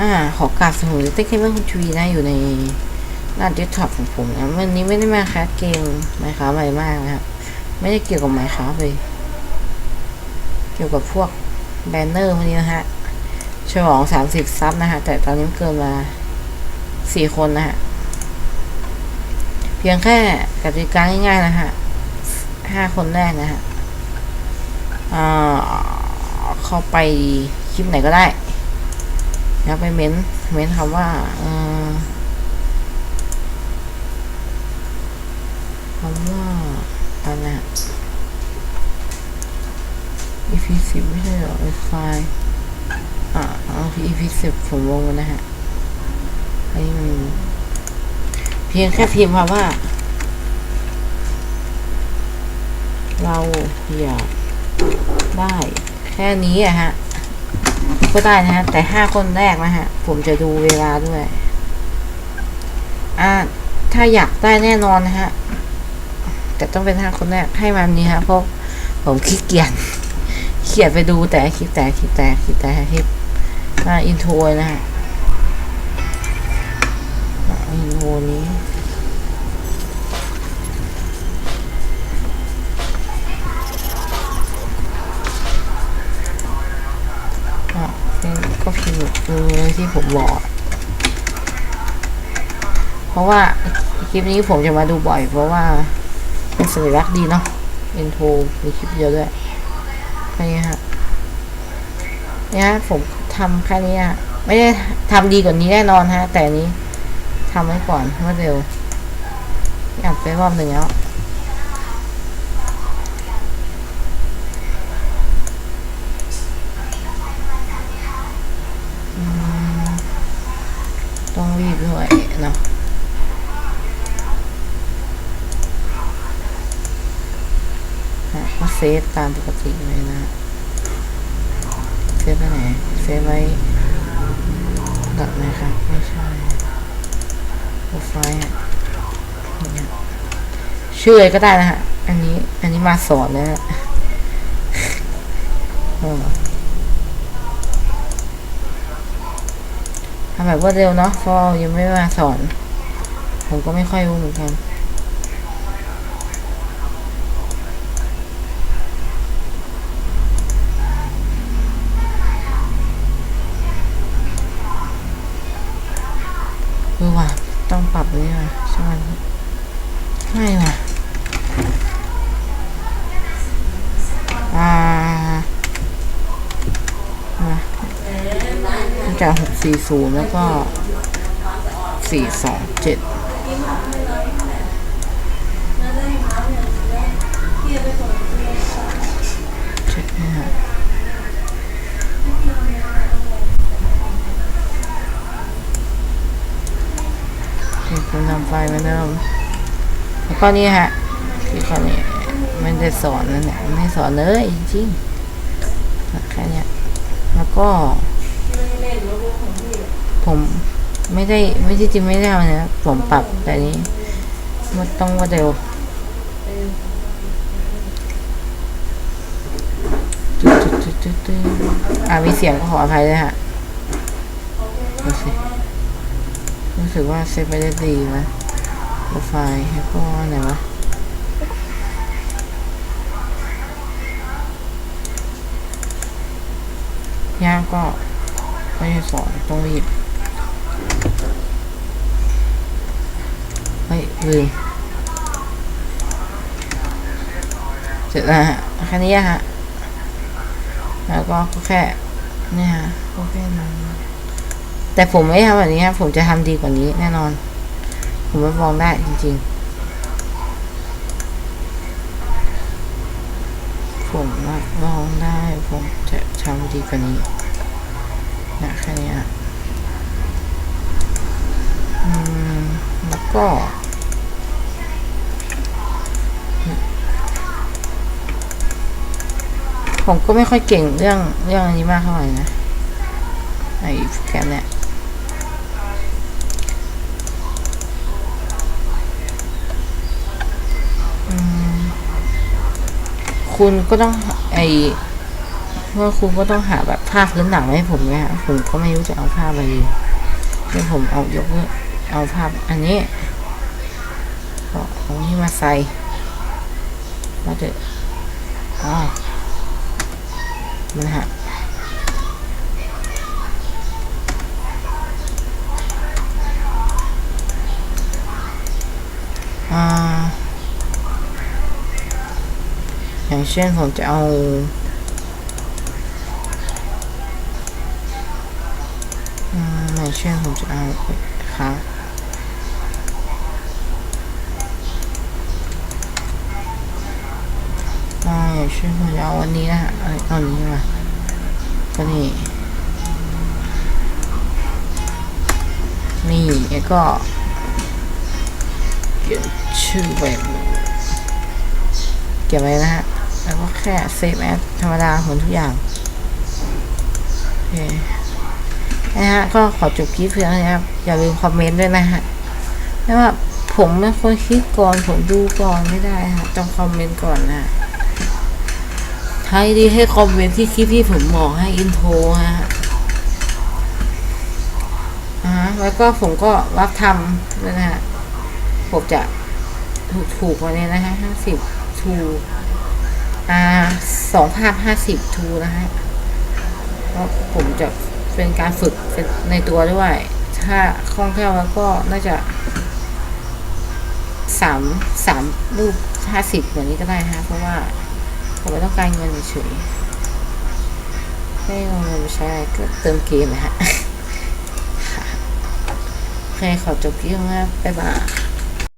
อ่า ขอกราบสมุนเต้คิดว่าคุณชวีนะอยู่ในหน้าเดสก์ท็อปของผมนะวันนี้ไม่ได้มาแคสเกมไมค้าใหม่มากนะครับ ไม่ได้เกี่ยวกับไมค้าเลย เกี่ยวกับพวกแบนเนอร์พวกนี้นะฮะฉลองสามสิบซับนะฮะ แต่ตอนนี้เกินมาสี่คนนะฮะ เพียงแค่กติกาง่ายๆนะฮะห้าคนแรกนะฮะอ่าเข้าไปคลิปไหนก็ได้ แล้วไปเม้นเม้นคำว่าคำว่าอะไรนะ EP สิบไม่ใช่เหรอไฟล์อ่าเอา EP สิบผมลงนะฮะให้มันเพียงแค่พิมพ์คำว่า เราอยากได้แค่นี้อะฮะ ก็ได้นะฮะ แต่ห้าคนแรกนะฮะ ผมจะดูเวลาด้วย อ่า ถ้าอยากได้แน่นอนนะฮะ แต่ต้องเป็นห้าคนแรกให้มันนี้ฮะ เพราะผมขี้เกียจเขียนไปดูแต่คลิปแต่คลิปแต่คลิปแต่คลิปอ่าอินโทรนะฮะอินโทรนี้ ที่ผมบอกเพราะว่าคลิปนี้ผมจะมาดูบ่อย เพราะว่าเป็นสัญลักษณ์ดีเนาะอินโทรมีคลิปเยอะด้วยแค่นี้ฮะนี่ฮะผมทำแค่นี้ฮะไม่ได้ทำดีกว่านี้แน่นอนฮะ แต่นนี้ทำไว้ก่อนเพราะเร็วอยากไปรอบหนึ่งแล้ว ต้องรีบด้วยเนาะฮะ ก็เซฟตามปกติเลยนะ เซฟไปไหน เซฟไว้ดับไหมครับ ไม่ใช่โปรไฟล์อะเนี่ยชื่ออะไรก็ได้นะฮะ อันนี้ อันนี้มาสอนนะฮะเออทำแบบรวดเร็วเนาะเพราะยังไม่มาสอน ผมก็ไม่ค่อยรู้เหมือนกัน เออว่ะ ต้องปรับเลยว่ะใช่ไหมไม่ว่ะอ่ามาจากหกสี่ศูนย์แล้วก็สี่สองเจ็ดเจ็ดนะฮะเด็กคนทำไฟล์เหมาเดิมแล้วก็นี่ฮะที่ข้อนี้ไม่ได้สอนนั่นแหละไม่สอนเลยจริงๆแค่เนี้ยแล้วก็ ผมไม่ได้ไม่ใช่จริงไม่ได้ทำนะผมปรับแต่นี้มันต้องว่าเร็วจุดจุดจุดจุดจุดอ่ามีเสียงก็ขออภัยด้วยฮะดูสิรู้สึกว่าเซฟไปได้ดีนะ โปรไฟล์แล้วก็ไหนวะย่างก็ไม่ได้สอนต้องรีบเฮ้ยลืมเสร็จแล้วฮะแค่นี้ฮะ แล้วก็แค่เนี่ยฮะแค่นั้นแต่ผมไม่ทำแบบนี้ครับผมจะทำดีกว่านี้แน่นอน ผมรับรองได้จริงๆ ผมรับรองได้ ผมจะทำดีกว่านี้นะแค่นี้อะอืม แล้วก็ผมก็ไม่ค่อยเก่งเรื่องเรื่องอันนี้มากเท่าไหร่นะไอ้โปรแกรมเนี่ย คุณก็ต้องไอว่าครูก็ต้องหาแบบภาพพื้นหนังมาให้ผมนะฮะผมก็ไม่รู้จะเอาภาพอะไรดีเดี๋ยวผมเอายกเอาภาพอันนี้ก็เอานี้มาใส่มาเถอะอ๋อมันฮะอ่า อย่างเช่นผมจะเอาอืมอย่างเช่นผมจะเอาครับอ่าอย่างเช่นผมจะเอาวันนี้นะฮะเอาเอาอันนี้มาก็นี่นี่แล้วก็เขียนชื่อแบบเก็บไว้นะฮะ แล้วก็แค่เซฟแอดธรรมดาเหมือนทุกอย่าง โอเค นะฮะ ก็ขอจบคลิปเพียงนี้ครับ อย่าลืมคอมเมนต์ด้วยนะฮะไม่ว่าผมเป็นคนคิดก่อน ผมดูก่อนไม่ได้ฮะต้องคอมเมนต์ก่อนนะท้ายดีให้คอมเมนต์ที่คลิปที่ผมบอกให้อินโทรฮะอ่าฮะแล้วก็ผมก็รับทำด้วยนะฮะ ผมจะถูกถูกวันนี้นะฮะห้าสิบทู อ่าสองภาพห้าสิบทูนะฮะเพราะผมจะเป็นการฝึกในตัวด้วย ถ้าคล่องแคล่วแล้วก็น่าจะสามสามรูปห้าสิบเหมือนนี้ก็ได้นะเพราะว่าผมไม่ต้องการเงินเฉยไม่เอาเงินไปใช้ก็เติมเกมนะฮะโอเคขอจบคลิปนะบ๊ายบาย